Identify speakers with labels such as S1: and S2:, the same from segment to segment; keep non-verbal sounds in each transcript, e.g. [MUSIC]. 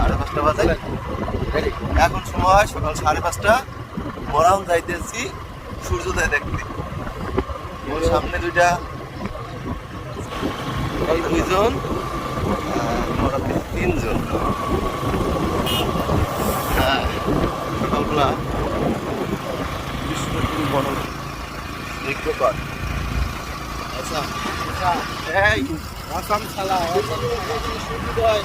S1: সাড়ে পাঁচটা বাজে। এখন সময় সকাল সাড়ে পাঁচটা। মরাও যাইতেছি সূর্যোদয় দেখতে। ওর সামনে দুইটা দুইজন মোরা তিনজন। হ্যাঁ সকালবেলা বিষ্ণুপুর বন পার আচ্ছা এই, আসাম শালা সূর্যোদয়।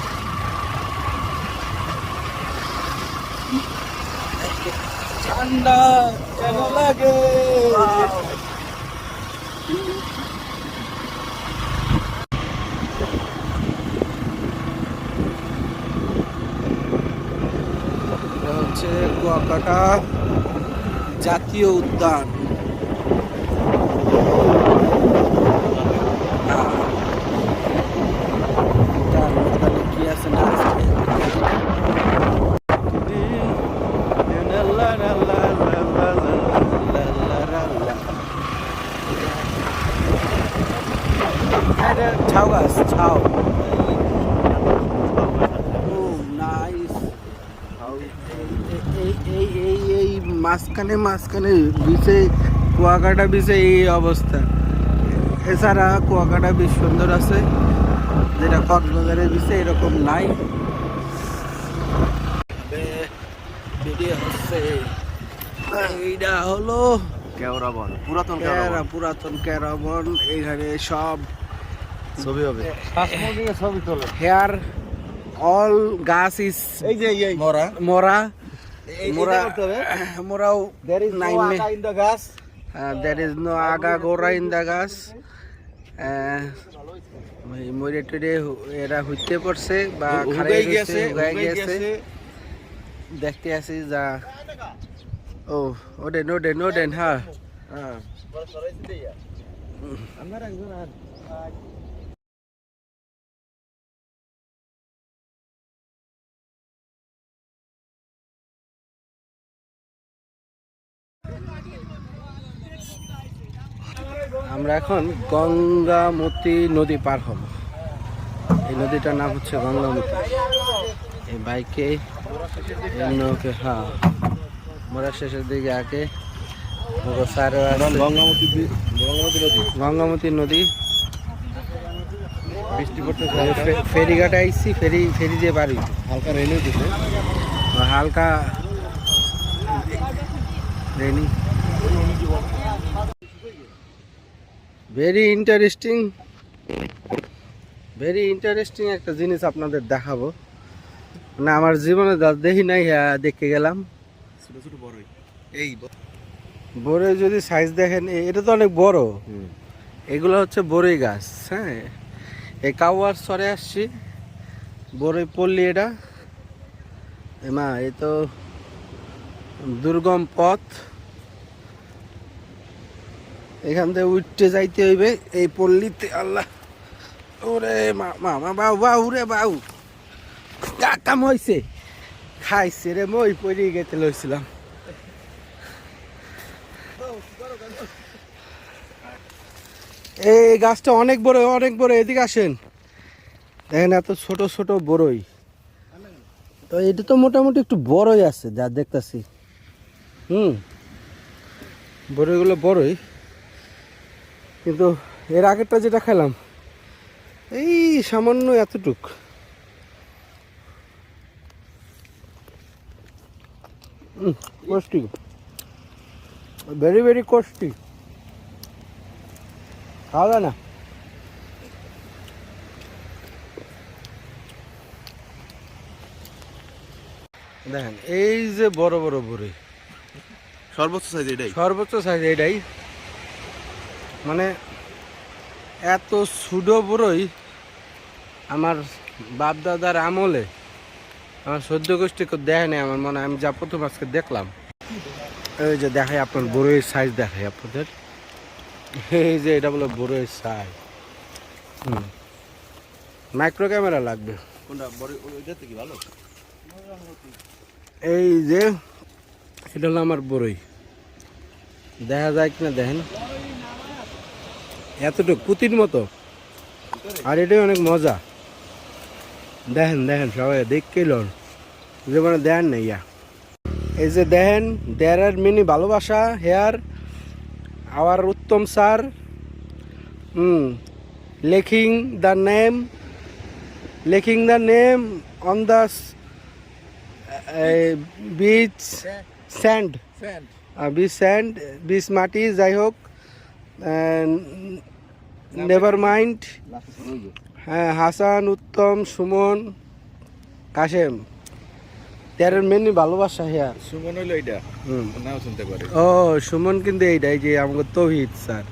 S1: ঠান্ডা কেন লাগে?
S2: হচ্ছে কুয়াকাটা জাতীয় উদ্যান উদ্যান, উদ্যানে কি আছে না আছে? এটা ছাউ গাছ ছাউ নাইস এই এই এই এই মাঝখানে মাঝখানে বিচে কুয়াকাটা বিচে এই অবস্থা। এছাড়া কুয়াকাটা বিচ সুন্দর আছে। যেটা কক্সবাজারের বিচে এরকম নাই। হচ্ছে এইটা হলো
S1: কেওড়াবন পুরাতন
S2: ক্যারা পুরাতন ক্যারাবন এখানে সব
S1: ছবি হবে।
S2: ছবি তোলে হেয়ার অল গাছ ইজ
S1: এই যে।
S2: মরা মরা।
S1: এই-
S2: মোরা
S1: এইটা করতে হবে।
S2: মোরাও
S1: There is no
S2: Nine
S1: aga in the gas.
S2: There is no আগা গোরা ইন দ্য গাছ মরে টরে এরা হইতে পড়ছে বা
S1: হুগাই
S2: খারাই
S1: গেছে,
S2: গেছে হুগাই
S1: হুগাই
S2: গেছে
S1: গেছে।
S2: দেখতে আছি যা ও ওডেন ওডেন ওডেন হ্যাঁ হ্যাঁ আমরা এখন গঙ্গামতি নদী পার হব। এই নদীটার নাম হচ্ছে গঙ্গামতি। এই বাইকে নৌকে হ্যাঁ। মোরা শেষের দিকে আগে
S1: গঙ্গামতি গঙ্গামতি নদী।
S2: গঙ্গামতি নদী।
S1: বৃষ্টি পড়তে
S2: ফেরিঘাটে আইসি ফেরি ফেরি দিয়ে বাড়ি
S1: হালকা রেনে দিতে
S2: হালকা rainy very interesting very interesting একটা জিনিস আপনাদের দেখাবো। না আমার জীবনে দেখি নাই হ্যাঁ দেখে গেলাম।
S1: এই
S2: বড়ে যদি সাইজ দেখেন এটা তো অনেক বড়। এগুলো হচ্ছে বড়ই গাছ হ্যাঁ। এই কাউয়ার সরে আসছি। বড়ই পল্লী এটা। এমা এ তো দুর্গম পথ। এখান থেকে উঠতে যাইতে হইবে, এই পল্লীতে আল্লাহ। ওরে মা মা মা, বাউ বাউ রে, বাউ। কা- কাম হয়েছে খাইছে রে, মই পড়ে গেতে লইছিলাম। এই গাছটা অনেক বড় অনেক বড়, এদিকে আসেন। দেখেন এত ছোট ছোট বড়ই। তো এটা তো মোটামুটি একটু বড়ই আছে, যা দেখতাছি। হুম। বড়ইগুলো বড়ই। কিন্তু এর আগেরটা যেটা খেলাম এই সামান্য এতটুক। কষ্টি। ভেরি ভেরি কষ্টি। খাওয়া না। দেখেন এই যে বড় বড় বড়ি
S1: সর্বোচ্চ সাইজ এটাই।
S2: সর্বোচ্চ সাইজ এটাই। মানে এত সুডো বড়ই আমার বাপ দাদার আমলে আমার সদ্য গোষ্ঠী কেউ দেখে নেই আমার মনে আমি যা প্রথম আজকে দেখলাম। এই যে দেখাই আপনার বড়ইয়ের সাইজ দেখাই আপনাদের। এই যে এটা বলে বড়ইয়ের সাইজ হুম। মাইক্রো ক্যামেরা লাগবে। এই যে এটা হলো আমার বড়ই। দেখা যায় কিনা দেখেন। এতটুকু পুতির মতো। আর এটাই অনেক মজা। দেখেন দেখেন সবাই দেখকেই লন। জীবনে দেন না ইয়া। এই যে দেখেন দেয়ার আর মিনি ভালোবাসা here our Uttam sir hmm লেখিং the name লেখিং the name on the beach sand. Beach sand beach মাটি যাই হোক। নেভার মাইন্ড হ্যাঁ হাসান উত্তম সুমন কাশেম। তেরের মেনি ভালোবাসা হ্যাঁ।
S3: সুমন হইল এইটা
S2: ও সুমন কিন্তু এইটাই যে আমাকে তৌহিদ স্যার।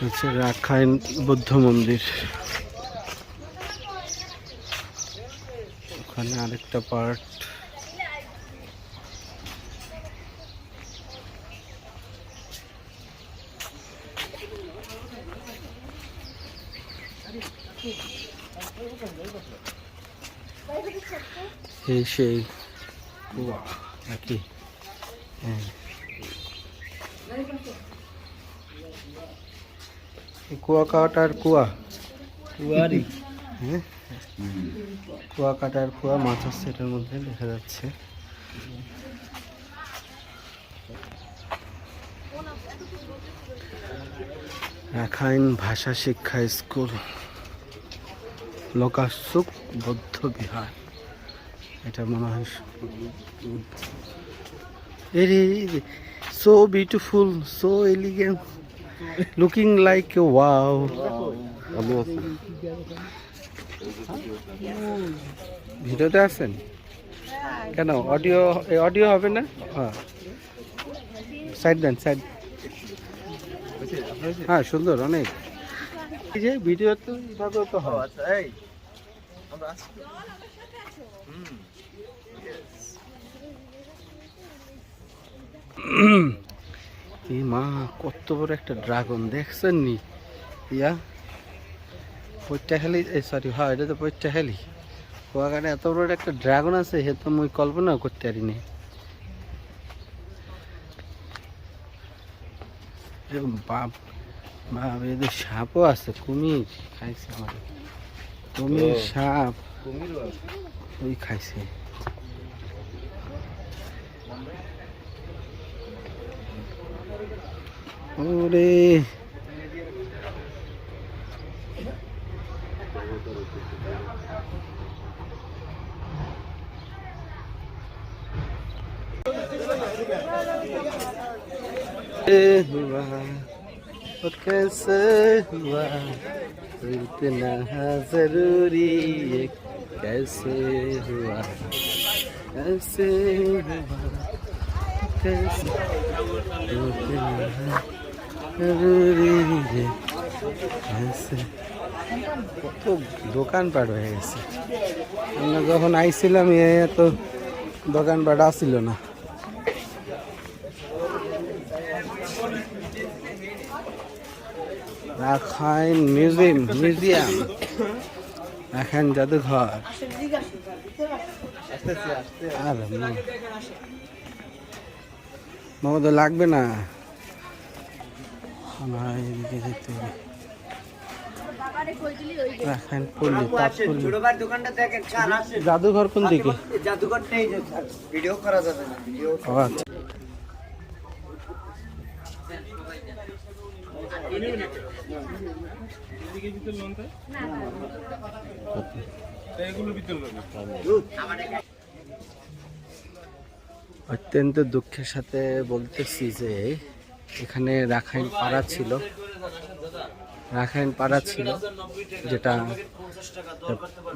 S2: হচ্ছে রাখাইন বৌদ্ধ মন্দির। ওখানে আরেকটা পার্ট। এই সেই কুয়া নাকি? হ্যাঁ। এই কুয়াকাটার কুয়া।
S3: কুয়ারি।
S2: হ্যাঁ? কুয়াকাটার কুয়া মাছ হচ্ছে এটার মধ্যে দেখা যাচ্ছে। রাখাইন ভাষা শিক্ষা স্কুল লোকাসুক বৌদ্ধ বিহার। এটা মনে হয় এরে so beautiful so elegant looking like wow ভিডিওতে আছেন কেন? অডিও অডিও হবে না? হ্যাঁ। সাইড দেন সাইড হ্যাঁ সুন্দর, অনেক। এই যে ভিডিও তো
S1: ও
S2: হয়
S1: আচ্ছা এই। আমরা [CLEARS THROAT]
S2: মা কত বড় একটা ড্রাগন দেখছেন নি? ইয়া পৈটা খেলি সরি হ্যাঁ এটা তো পৈটা খেলি। কুয়াকাটা এত বড় একটা ড্রাগন আছে সে তো মুই কল্পনা করতে পারিনি। এ বাপ বাপ এদের সাপও আছে কুমির খাইছে আমার কুমির সাপ।
S3: কুমিরও
S2: ওই খাইছে। हुआ कैसे हुआ? इतना ज़रूरी ये कैसे हुआ? कैसे हुआ कैसे? इतना কত দোকানপাট হয়ে গেছে। আমরা যখন আইছিলাম এত দোকানপাট আসছিল না। Rakhine museum museum. রাখাইন জাদুঘর। আর মামা লাগবে না? এদিকে যেতে হবে জাদুঘর কোন দিকে?
S4: ভিডিও করা যাবে না ভিডিও।
S2: আচ্ছা। অত্যন্ত দুঃখের সাথে বলতেছি যে এখানে রাখাইন পাড়া ছিল। রাখাইন পাড়া ছিল, যেটা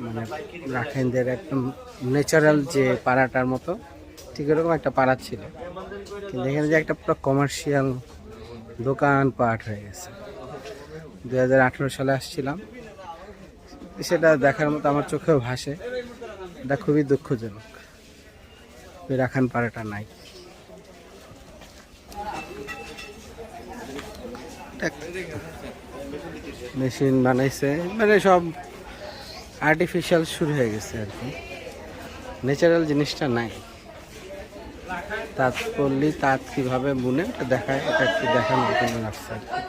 S2: মানে রাখাইনদের একদম ন্যাচারাল যে পাড়াটার মতো, ঠিক এরকম একটা পাড়া ছিল। কিন্তু এখানে যে একটা পুরো কমার্শিয়াল দোকান পাট হয়ে গেছে। দু হাজার আঠেরো সালে আসছিলাম। সেটা দেখার মতো আমার চোখেও ভাসে। এটা খুবই দুঃখজনক। রাখান পাড়াটা নাই। মেশিন বানাইছে মানে সব আর্টিফিশিয়াল শুরু হয়ে গেছে আর কি। ন্যাচারাল জিনিসটা নাই। তাঁত করলি তাঁত কীভাবে বুনে এটা দেখায় এটা একটু দেখানোর জন্য রাখছে আর কি।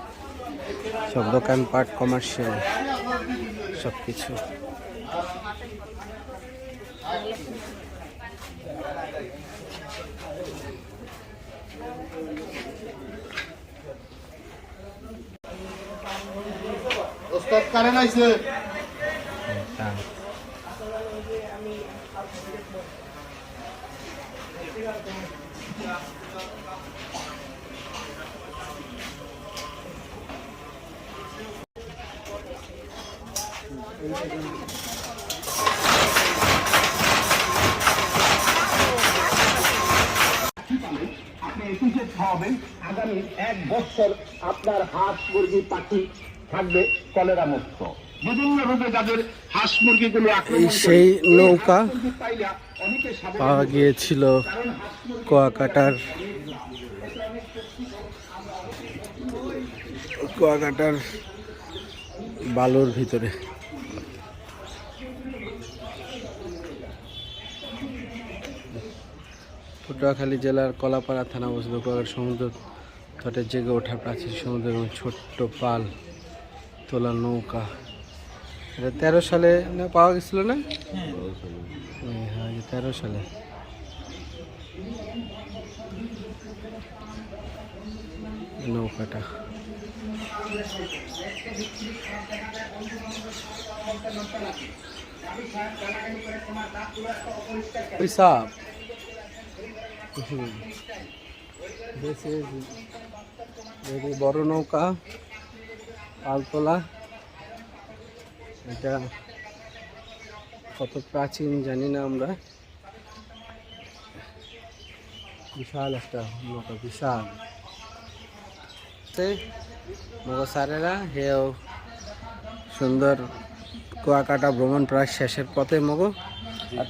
S2: সব দোকানপাট কমার্শিয়াল সব কিছু
S1: ওস্তাদ কারেন্ট আইছে
S5: আপনি একুশে খাওয়াবেন আগামী এক বছর আপনার হাঁস মুরগি পাখি থাকবে কলেরা মুক্ত। বিভিন্ন রোগে যাদের হাঁস মুরগিগুলো
S2: এই
S5: আক্রমণ
S2: সেই নৌকা পাওয়া গিয়েছিল কুয়াকাটার কুয়াকাটার বালুর ভিতরে। পটুয়াখালী জেলার কলাপাড়া থানা অবস্থিত কুয়াকাটা সমুদ্র তটে জেগে ওঠা প্রাচীন সমুদ্র এবং ছোট্ট পাল। তোলা নৌকা। এটা তেরো সালে না, পাওয়া গেছিল না? হ্যাঁ তেরো সালে। নৌকাটা। is very বড় নৌকা। পালতোলা এটা কত প্রাচীন জানি না আমরা। বিশাল একটা নৌকা বিশাল। মগো স্যারেরা হেও সুন্দর কুয়াকাটা ভ্রমণ প্রায় শেষের পথে মগো।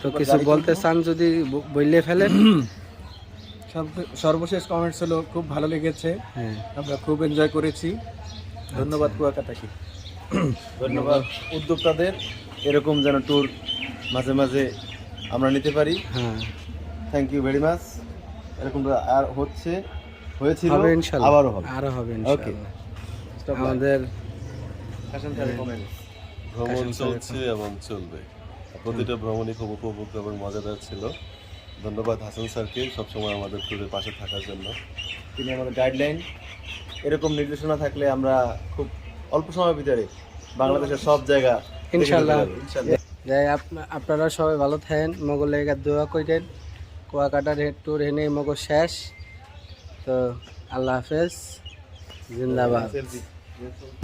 S2: তো কিছু বলতে চান যদি বললে ফেলেন
S3: সর্বশেষ কমেন্টস হলো খুব ভালো লেগেছে।
S2: হ্যাঁ।
S3: আমরা খুব এনজয় করেছি। ধন্যবাদ কুয়াকাটাকে। ধন্যবাদ উদ্যোক্তাদের এরকম যেন ট্যুর মাঝে মাঝে আমরা নিতে পারি।
S2: হ্যাঁ।
S1: থ্যাংক ইউ ভেরি মাচ এরকম আর হচ্ছে হয়েছিল
S2: হবে
S1: আবারও হবে।
S2: আরও হবে. ইনশাল্লাহ। আমাদের
S3: comments।
S6: ভ্রমণ চলছে এবং চলবে। প্রতিটা ভ্রমণই খুব উপভোগ্য এবং মজাদার ছিল। ধন্যবাদ হাসান স্যারকে সবসময় আমাদের ট্যুরের পাশে থাকার জন্য।
S3: তিনি আমাদের গাইডলাইন এরকম নির্দেশনা থাকলে আমরা খুব অল্প সময়ের ভিতরে বাংলাদেশের সব জায়গা
S2: ইনশাল্লাহ। যাই আপনারা সবাই ভালো থাকেন মগল লেগে দোয়া করেন কুয়াকাটার ট্যুর হেনে মগল শেষ। তো আল্লাহ হাফেজ। জিন্দাবাদ।